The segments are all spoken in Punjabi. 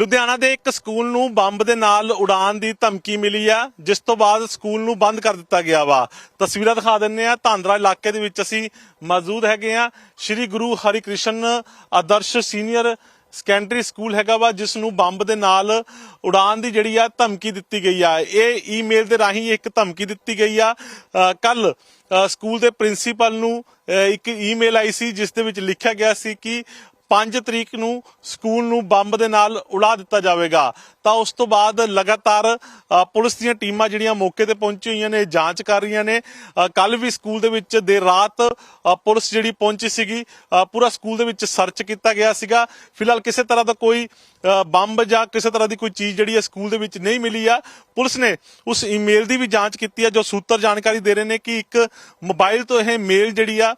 ਲੁਧਿਆਣਾ ਦੇ ਇੱਕ ਸਕੂਲ ਨੂੰ ਬੰਬ ਦੇ ਨਾਲ ਉਡਾਣ ਦੀ ਧਮਕੀ ਮਿਲੀ ਆ, ਜਿਸ ਤੋਂ ਬਾਅਦ ਸਕੂਲ ਨੂੰ ਬੰਦ ਕਰ ਦਿੱਤਾ ਗਿਆ ਵਾ। ਤਸਵੀਰਾਂ ਦਿਖਾ ਦਿੰਨੇ ਆ ਧਾਂਦਰਾ ਇਲਾਕੇ ਦੇ ਵਿੱਚ ਅਸੀਂ ਮੌਜੂਦ ਹੈਗੇ ਆ Shri Guru Harkrishan Adarsh senior secondary school ਹੈਗਾ ਵਾ, ਜਿਸ ਨੂੰ ਬੰਬ ਦੇ ਨਾਲ ਉਡਾਨ ਦੀ ਜਿਹੜੀ ਆ ਧਮਕੀ ਦਿੱਤੀ ਗਈ ਆ। ਇਹ ਈਮੇਲ ਦੇ ਰਾਹੀਂ ਇੱਕ ਧਮਕੀ ਦਿੱਤੀ ਗਈ ਆ। ਕੱਲ ਸਕੂਲ ਦੇ ਪ੍ਰਿੰਸੀਪਲ ਨੂੰ ਇੱਕ ਈਮੇਲ ਆਈ ਸੀ, ਜਿਸ ਦੇ ਵਿੱਚ ਲਿਖਿਆ ਗਿਆ ਸੀ ਕਿ 5 ਤਰੀਕ ਨੂੰ ਸਕੂਲ ਨੂੰ ਬੰਬ ਦੇ ਨਾਲ ਉਡਾ ਦਿੱਤਾ ਜਾਵੇਗਾ। ਤਾਂ ਉਸ ਤੋਂ ਬਾਅਦ ਲਗਾਤਾਰ ਪੁਲਿਸ ਦੀਆਂ ਟੀਮਾਂ ਜਿਹੜੀਆਂ ਮੌਕੇ ਤੇ ਪਹੁੰਚੀ ਹੋਈਆਂ ਨੇ ਜਾਂਚ ਕਰ ਰਹੀਆਂ ਨੇ। ਕੱਲ ਵੀ ਸਕੂਲ ਦੇ ਵਿੱਚ ਦੇਰ ਰਾਤ ਪੁਲਿਸ ਜਿਹੜੀ ਪਹੁੰਚੀ ਸੀਗੀ ਪੂਰਾ ਸਕੂਲ ਦੇ ਵਿੱਚ ਸਰਚ ਕੀਤਾ ਗਿਆ ਸੀਗਾ। ਫਿਲਹਾਲ ਕਿਸੇ ਤਰ੍ਹਾਂ ਦਾ ਕੋਈ ਬੰਬ ਜਾਂ ਕਿਸੇ ਤਰ੍ਹਾਂ ਦੀ ਕੋਈ ਚੀਜ਼ ਜਿਹੜੀ ਹੈ ਸਕੂਲ ਦੇ ਵਿੱਚ ਨਹੀਂ ਮਿਲੀ ਆ। ਪੁਲਿਸ ਨੇ ਉਸ ਈਮੇਲ ਦੀ ਵੀ ਜਾਂਚ ਕੀਤੀ ਆ, ਜੋ ਸੂਤਰ ਜਾਣਕਾਰੀ ਦੇ ਰਹੇ ਨੇ ਕਿ ਇੱਕ ਮੋਬਾਈਲ ਤੋਂ ਇਹ ਮੇਲ ਜਿਹੜੀ ਆ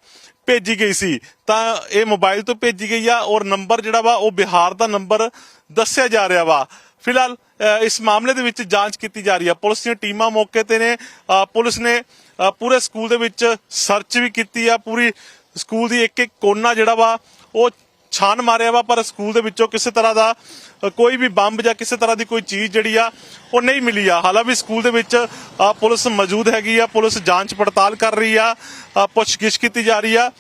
ਭੇਜੀ ਗਈ ਸੀ। ਤਾਂ ਇਹ ਮੋਬਾਈਲ ਤੋਂ ਭੇਜੀ ਗਈ ਆ ਔਰ ਨੰਬਰ ਜਿਹੜਾ ਵਾ, ਉਹ ਬਿਹਾਰ ਦਾ ਨੰਬਰ ਦੱਸਿਆ ਜਾ ਰਿਹਾ ਵਾ। ਫਿਲਹਾਲ ਇਸ ਮਾਮਲੇ ਦੇ ਵਿੱਚ ਜਾਂਚ ਕੀਤੀ ਜਾ ਰਹੀ ਆ। ਪੁਲਿਸ ਦੀਆਂ ਟੀਮਾਂ ਮੌਕੇ ਤੇ ਨੇ। ਪੁਲਿਸ ਨੇ ਪੂਰੇ ਸਕੂਲ ਦੇ ਵਿੱਚ ਸਰਚ ਵੀ ਕੀਤੀ ਆ। ਪੂਰੀ ਸਕੂਲ ਦੀ ਇੱਕ ਇੱਕ ਕੋਨਾ ਜਿਹੜਾ ਵਾ, ਉਹ ਛਾਨ ਮਾਰਿਆ ਵਾ, ਪਰ ਸਕੂਲ ਦੇ ਵਿੱਚੋਂ ਕਿਸੇ ਤਰ੍ਹਾਂ ਦਾ ਕੋਈ ਵੀ ਬੰਬ ਜਾਂ ਕਿਸੇ ਤਰ੍ਹਾਂ ਦੀ ਕੋਈ ਚੀਜ਼ ਜਿਹੜੀ ਆ, ਉਹ ਨਹੀਂ ਮਿਲੀ ਆ। ਹਾਲਾਂਕਿ ਸਕੂਲ ਦੇ ਵਿੱਚ ਪੁਲਿਸ ਮੌਜੂਦ ਹੈਗੀ ਆ, ਪੁਲਿਸ ਜਾਂਚ ਪੜਤਾਲ ਕਰ ਰਹੀ ਆ ਪੁੱਛਗਿੱਛ ਕੀਤੀ ਜਾ ਰਹੀ ਆ।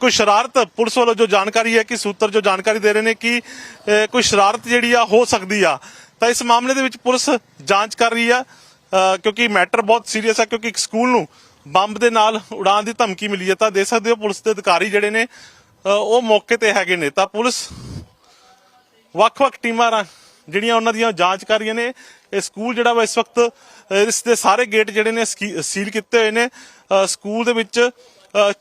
ਕੋਈ ਸ਼ਰਾਰਤ ਪੁਲਿਸ ਵੱਲੋਂ ਜੋ ਜਾਣਕਾਰੀ ਹੈ, ਕਿ ਸੂਤਰ ਜੋ ਜਾਣਕਾਰੀ ਦੇ ਰਹੇ ਨੇ ਕਿ ਕੋਈ ਸ਼ਰਾਰਤ ਜਿਹੜੀ ਆ, ਹੋ ਸਕਦੀ ਆ। ਤਾਂ ਇਸ ਮਾਮਲੇ ਦੇ ਵਿੱਚ ਪੁਲਿਸ ਜਾਂਚ ਕਰ ਰਹੀ ਆ ਕਿਉਂਕਿ ਮੈਟਰ ਬਹੁਤ ਸੀਰੀਅਸ ਆ, ਕਿਉਂਕਿ ਇੱਕ ਸਕੂਲ ਨੂੰ ਬੰਬ ਦੇ ਨਾਲ ਉਡਾਣ ਦੀ ਧਮਕੀ ਮਿਲੀ ਹੈ। ਤਾਂ ਦੇ ਸਕਦੇ ਹੋ ਪੁਲਿਸ ਦੇ ਅਧਿਕਾਰੀ ਜਿਹੜੇ ਨੇ ਉਹ ਮੌਕੇ ਤੇ ਹੈਗੇ ਨੇ। ਤਾਂ ਪੁਲਿਸ ਵੱਖ-ਵੱਖ ਟੀਮਾਂ ਰਾਂ ਜਿਹੜੀਆਂ ਉਹਨਾਂ ਦੀਆਂ ਜਾਂਚ ਕਰ ਰਹੀਆਂ ਨੇ। ਇਹ ਸਕੂਲ ਜਿਹੜਾ ਵਾ ਇਸ ਵਕਤ ਇਸ ਦੇ ਸਾਰੇ ਗੇਟ ਜਿਹੜੇ ਨੇ ਸੀਲ ਕੀਤੇ ਹੋਏ ਨੇ। ਸਕੂਲ ਦੇ ਵਿੱਚ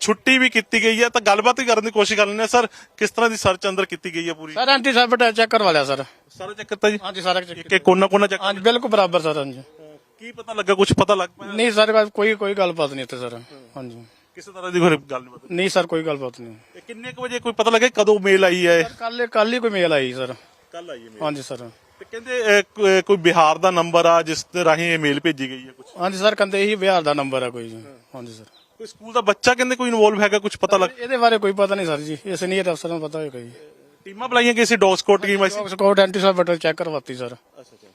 ਛੁੱਟੀ ਵੀ ਕੀਤੀ ਗਈ ਹੈ। ਤਾਂ ਗੱਲਬਾਤ ਹੀ ਕਰਨ ਦੀ ਕੋਸ਼ਿਸ਼ ਕਰ ਲੈਂਦੇ ਹਾਂ। ਸਰ ਕਿਸ ਤਰ੍ਹਾਂ ਦੀ ਸਰਚ ਅੰਦਰ ਕੀਤੀ ਗਈ ਹੈ ਪੂਰੀ? ਸਰ ਐਂਟੀ ਸਾਬਟ ਚੈੱਕ ਕਰਵਾ ਲਿਆ ਸਰ। ਸਾਰਾ ਚੈੱਕ ਕੀਤਾ ਜੀ? ਹਾਂਜੀ ਸਾਰਾ ਚੈੱਕ ਕਿ ਕੋਨਾ ਕੋਨਾ ਚੈੱਕ ਹਾਂਜੀ ਬਿਲਕੁਲ ਬਰਾਬਰ ਸਰ ਹਾਂਜੀ। ਕੀ ਪਤਾ ਲੱਗਾ ਕੁਝ ਪਤਾ ਲੱਗ ਪਿਆ? ਨਹੀਂ ਸਰ ਕੋਈ ਕੋਈ ਗੱਲਬਾਤ ਨਹੀਂ ਇੱਥੇ ਸਰ। ਹਾਂਜੀ। ਕਿਸੇ ਤਰ੍ਹਾਂ ਦੀ ਕੋਈ ਗੱਲ ਨਹੀਂ ਪਤਾ। ਨਹੀਂ ਸਰ ਕੋਈ ਗੱਲਬਾਤ ਨਹੀਂ। ਇਹ ਕਿੰਨੇ ਕੁ ਵਜੇ ਕੋਈ ਪਤਾ ਲੱਗਾ ਕਦੋਂ ਮੇਲ ਆਈ ਹੈ? ਕੱਲ ਕੱਲ ਹੀ ਕੋਈ ਮੇਲ ਆਈ ਸਰ। ਕੱਲ ਆਈ ਹੈ ਮੇਲ। ਹਾਂਜੀ ਸਰ। ਤੇ ਕਹਿੰਦੇ ਕੋ- ਕੋਈ ਬਿਹਾਰ ਦਾ ਨੰਬਰ ਆ ਜਿਸ ਦੇ ਰਾਹੀਂ ਇਹ ਮੇਲ ਭੇਜੀ ਗਈ ਹੈ ਕੁਝ ਹਾਂਜੀ ਸਰ ਕਹਿੰਦੇ ਇਹੀ ਬਿਹਾਰ ਦਾ ਨੰਬਰ ਹੈ ਕੋਈ ਜੀ। ਹਾਂਜੀ ਸਰ। ਕੋਈ ਸਕੂਲ ਦਾ ਬੱਚਾ ਕਹਿੰਦੇ ਕੋਈ ਇਨਵੋਲਵ ਹੈਗਾ ਕੁਝ ਪਤਾ ਲੱਗ ਇਹਦੇ ਬਾਰੇ ਕੋਈ ਪਤਾ ਨਹੀਂ ਸਰ ਜੀ। ਇਹ ਸੀਨੀਅਰ ਅਫਸਰ ਨੂੰ ਪਤਾ ਹੋਏਗਾ ਜੀ। ਟੀਮਾਂ ਬੁਲਾਈਆਂ ਗਈ ਸੀ ਡੌਸਕੋਟ ਟੀਮ ਆਈ ਸੀ? ਸਕੋਟ ਐਂਟੀ ਸਾਬਟ ਚੈੱਕ ਕਰਵਾਤੀ ਸਰ। ਅੱਛਾ ਅੱਛਾ।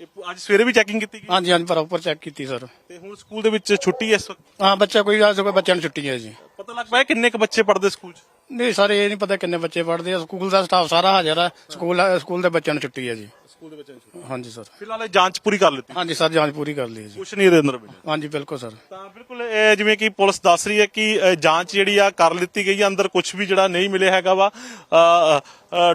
ਇਹ ਅੱਜ ਸਵੇਰੇ ਵੀ ਚੈਕਿੰਗ ਕੀਤੀ ਗਈ? ਹਾਂਜੀ ਹਾਂਜੀ ਪ੍ਰੋਪਰ ਚੈੱਕ ਕੀਤੀ ਸਰ ਤੇ ਹੁਣ ਸਕੂਲ ਦੇ ਵਿੱਚ ਛੁੱਟੀ ਹੈ ਇਸ ਵਕਤ? ਹਾਂ ਬੱਚਾ ਕੋਈ ਆ ਕੋਈ ਬੱਚਿਆਂ ਨੂੰ ਛੁੱਟੀ ਹੈ ਜੀ। ਪਤਾ ਲੱਗ ਪਿਆ ਕਿੰਨੇ ਕੁ ਬੱਚੇ ਪੜ੍ਹਦੇ ਸਕੂਲ 'ਚ? ਨਹੀਂ ਸਰ ਇਹ ਨਹੀਂ ਪਤਾ ਕਿੰਨੇ ਬੱਚੇ ਪੜ੍ਹਦੇ ਆ। ਸਕੂਲ ਦਾ ਸਟਾਫ ਸਾਰਾ ਹਾਜ਼ਰ ਹੈ ਸਕੂਲ ਸਕੂਲ ਦੇ ਬੱਚਿਆਂ ਨੂੰ ਛੁੱਟੀ ਹੈ ਜੀ। ਸਕੂਲ ਦੇ ਬੱਚਿਆਂ ਨੂੰ ਛੁੱਟੀ ਹਾਂਜੀ ਸਰ। ਫਿਲਹਾਲ ਇਹ ਜਾਂਚ ਪੂਰੀ ਕਰ ਲਿੱਤੀ। ਹਾਂਜੀ ਸਰ ਜਾਂਚ ਪੂਰੀ ਕਰ ਲਈ ਹੈ ਜੀ। ਕੁਛ ਨਹੀਂ ਇਹਦੇ ਅੰਦਰ ਮਿਲਿਆ। ਹਾਂਜੀ ਬਿਲਕੁਲ ਸਰ। ਤਾਂ ਬਿਲਕੁਲ ਇਹ ਜਿਵੇਂ ਕਿ ਪੁਲਿਸ ਦੱਸ ਰਹੀ ਹੈ ਕਿ ਅ, ਜਾਂਚ ਜਿਹੜੀ ਆ ਕਰ ਲਿੱਤੀ ਗਈ ਆ। ਅੰਦਰ ਕੁਝ ਵੀ ਜਿਹੜਾ ਨਹੀਂ ਮਿਲਿਆ ਹੈਗਾ ਵਾ।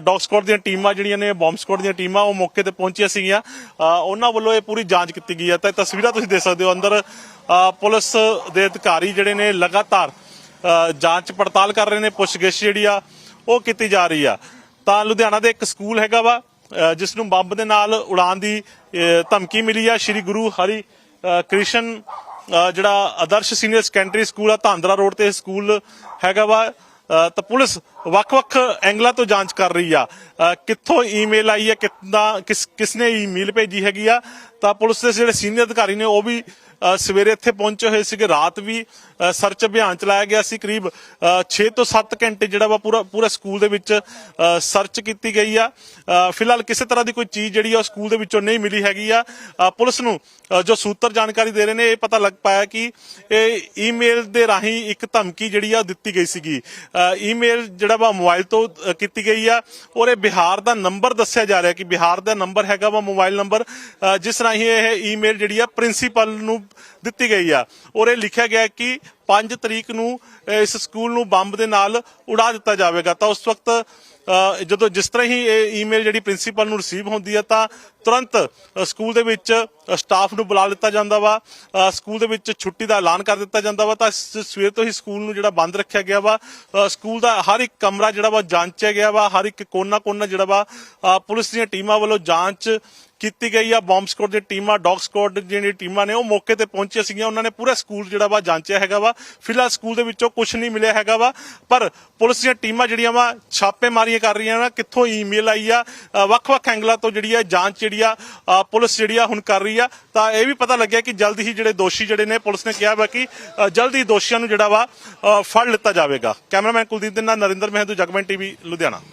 ਡੌਗ ਸਕੁਆਡ ਦੀਆਂ ਟੀਮਾਂ ਜਿਹੜੀਆਂ ਨੇ ਬੰਬ ਸਕੁਆਡ ਦੀਆਂ ਟੀਮਾਂ ਉਹ ਮੌਕੇ ਤੇ ਪਹੁੰਚੀਆਂ ਸੀਗੀਆਂ। ਅ, ਉਹਨਾਂ ਵੱਲੋਂ ਇਹ ਪੂਰੀ ਜਾਂਚ ਕੀਤੀ ਗਈ ਹੈ ਤਾਂ ਇਹ ਤਸਵੀਰਾਂ ਤੁਸੀਂ ਦੇਖ ਸਕਦੇ ਹੋ ਅੰਦਰ। ਅ, ਪੁਲਿਸ ਦੇ ਅਧਿਕਾਰੀ ਜਿਹੜੇ ਨੇ ਲਗਾਤਾਰ ਅ, ਜਾਂਚ ਪੜਤਾਲ ਕਰ ਰਹੇ ਨੇ। ਪੁੱਛਗਿੱਛ ਜਿਹੜੀ ਆ ਉਹ ਕੀਤੀ ਜਾ ਰਹੀ ਆ। ਤਾਂ ਲੁਧਿਆਣਾ ਦੇ ਇੱਕ ਸਕੂਲ ਹੈਗਾ ਵਾ। ਅ, ਜਿਸ ਨੂੰ ਬੰਬ ਦੇ ਨਾਲ ਉਡਾਣ ਦੀ ਧਮਕੀ ਮਿਲੀ ਆ ਸ਼੍ਰੀ ਗੁਰੂ ਹਰੀ ਕ੍ਰਿਸ਼ਨ ਜਿਹੜਾ ਆਦਰਸ਼ ਸੀਨੀਅਰ ਸੈਕੰਡਰੀ ਸਕੂਲ ਆ ਧਾਂਦਰਾ ਰੋਡ ਤੇ ਸਕੂਲ ਹੈਗਾ ਵਾ। ਤਾਂ ਪੁਲਿਸ ਵੱਖ-ਵੱਖ ਐਂਗਲਾਂ ਤੋਂ ਜਾਂਚ ਕਰ ਰਹੀ ਆ। ਕਿੱਥੋਂ ਈਮੇਲ ਆਈ ਹੈ ਕਿੰਨਾ ਕਿਸ, ਕਿਸਨੇ ਈਮੇਲ ਭੇਜੀ ਹੈਗੀ ਆ। ਤਾਂ ਪੁਲਿਸ ਦੇ ਜਿਹੜੇ ਸੀਨੀਅਰ ਅਧਿਕਾਰੀ ਨੇ ਉਹ ਵੀ ਸਵੇਰੇ ਇੱਥੇ ਪਹੁੰਚੇ ਹੋਏ ਸੀਗੇ। ਰਾਤ ਵੀ ਸਰਚ ਅਭਿਆਨ ਚਲਾਇਆ ਗਿਆ ਸੀ। ਕਰੀਬ 6 ਤੋਂ 7 ਘੰਟੇ ਜਿਹੜਾ ਵਾ ਪੂਰਾ ਪੂਰਾ ਸਕੂਲ ਦੇ ਵਿੱਚ ਸਰਚ ਕੀਤੀ ਗਈ ਆ। ਫਿਲਹਾਲ ਕਿਸੇ ਤਰ੍ਹਾਂ ਦੀ ਕੋਈ ਚੀਜ਼ ਜਿਹੜੀ ਆ ਉਹ ਸਕੂਲ ਦੇ ਵਿੱਚੋਂ ਨਹੀਂ ਮਿਲੀ ਹੈਗੀ ਆ। ਪੁਲਿਸ ਨੂੰ ਜੋ ਸੂਤਰ ਜਾਣਕਾਰੀ ਦੇ ਰਹੇ ਨੇ, ਇਹ ਪਤਾ ਲੱਗ ਪਾਇਆ ਕਿ ਇਹ ਈਮੇਲ ਦੇ ਰਾਹੀਂ ਇੱਕ ਧਮਕੀ ਜਿਹੜੀ ਆ ਉਹ ਦਿੱਤੀ ਗਈ ਸੀਗੀ। ਈਮੇਲ ਜਿਹੜਾ ਵਾ ਮੋਬਾਈਲ ਤੋਂ ਕੀਤੀ ਗਈ ਆ। ਔਰ ਇਹ ਬਿਹਾਰ ਦਾ ਨੰਬਰ ਦੱਸਿਆ ਜਾ ਰਿਹਾ ਕਿ ਬਿਹਾਰ ਦਾ ਨੰਬਰ ਹੈਗਾ ਵਾ ਮੋਬਾਈਲ ਨੰਬਰ। ਜਿਸ ਰਾਹੀਂ ਇਹ ਈਮੇਲ ਜਿਹੜੀ ਆ ਪ੍ਰਿੰਸੀਪਲ ਨੂੰ ਦਿੱਤੀ ਗਈ ਆ। ਔਰ ਇਹ ਲਿਖਿਆ ਗਿਆ ਕਿ 5 ਤਰੀਕ ਨੂੰ ਇਸ ਸਕੂਲ ਨੂੰ ਬੰਬ ਦੇ ਨਾਲ ਉਡਾ ਦਿੱਤਾ ਜਾਵੇਗਾ। ਤਾਂ ਉਸ ਵਕਤ ਜਦੋਂ ਜਿਸ ਤਰ੍ਹਾਂ ਹੀ ਇਹ ਈਮੇਲ ਜਿਹੜੀ ਪ੍ਰਿੰਸੀਪਲ ਨੂੰ ਰਿਸੀਵ ਹੁੰਦੀ ਹੈ, ਤਾਂ ਤੁਰੰਤ ਸਕੂਲ ਦੇ ਵਿੱਚ ਸਟਾਫ ਨੂੰ ਬੁਲਾ ਲਿੱਤਾ ਜਾਂਦਾ ਵਾ। ਸਕੂਲ ਦੇ ਵਿੱਚ ਛੁੱਟੀ ਦਾ ਐਲਾਨ ਕਰ ਦਿੱਤਾ ਜਾਂਦਾ ਵਾ। ਤਾਂ ਸਵੇਰ ਤੋਂ ਹੀ ਸਕੂਲ ਨੂੰ ਜਿਹੜਾ ਬੰਦ ਰੱਖਿਆ ਗਿਆ ਵਾ। ਸਕੂਲ ਦਾ ਹਰ ਇੱਕ ਕਮਰਾ ਜਿਹੜਾ ਵਾ ਜਾਂਚਿਆ ਗਿਆ ਵਾ। ਹਰ ਇੱਕ ਕੋਨਾ ਕੋਨਾ ਜਿਹੜਾ ਵਾ ਪੁਲਿਸ ਦੀਆਂ ਟੀਮਾਂ ਵੱਲੋਂ ਜਾਂਚ ਕੀਤੀ ਗਈ ਆ। ਬੰਬ ਸਕੁਆਡ ਦੀਆਂ ਟੀਮਾਂ, ਡੌਗ ਸਕੁਆਡ ਜਿਹੜੀਆਂ ਟੀਮਾਂ ਨੇ, ਉਹ ਮੌਕੇ ਤੇ ਪਹੁੰਚੀਆਂ ਸੀਗੀਆਂ। ਉਹਨਾਂ ਨੇ ਪੂਰਾ ਸਕੂਲ ਜਿਹੜਾ ਵਾ, ਜਾਂਚਿਆ ਹੈਗਾ ਵਾ। ਫਿਲਹਾਲ ਸਕੂਲ ਦੇ ਵਿੱਚੋਂ ਕੁਝ ਨਹੀਂ ਮਿਲਿਆ ਹੈਗਾ ਵਾ। ਪਰ ਪੁਲਿਸ ਦੀਆਂ ਟੀਮਾਂ ਜਿਹੜੀਆਂ ਵਾ ਛਾਪੇਮਾਰੀਆਂ ਕਰ ਰਹੀਆਂ ਨਾ ਕਿੱਥੋਂ ਈਮੇਲ ਆਈ ਆ? ਵੱਖ-ਵੱਖ ਐਂਗਲਾਂ ਤੋਂ ਜਿਹੜੀ ਆ ਜਾਂਚ ਜਿਹੜੀ ਆ ਪੁਲਿਸ ਜਿਹੜੀ ਆ ਹੁਣ ਕਰ ਰਹੀ ਆ। ਤਾਂ ਇਹ ਵੀ ਪਤਾ ਲੱਗਿਆ ਕਿ ਜਲਦ ਹੀ ਜਿਹੜੇ ਦੋਸ਼ੀ ਜਿਹੜੇ ਨੇ ਪੁਲਿਸ ਨੇ ਕਿਹਾ ਵਾ ਕਿ ਅ, ਜਲਦ ਹੀ ਦੋਸ਼ੀਆਂ ਨੂੰ ਜਿਹੜਾ ਵਾ ਫੜ ਲਿੱਤਾ ਜਾਵੇਗਾ। ਕੈਮਰਾਮੈਨ ਕੁਲਦੀਪ ਦੇ ਨਾਲ ਨਰਿੰਦਰ ਮਹਿੰਦੂ ਜਗਮਨ ਟੀਵੀ ਲੁਧਿਆਣਾ।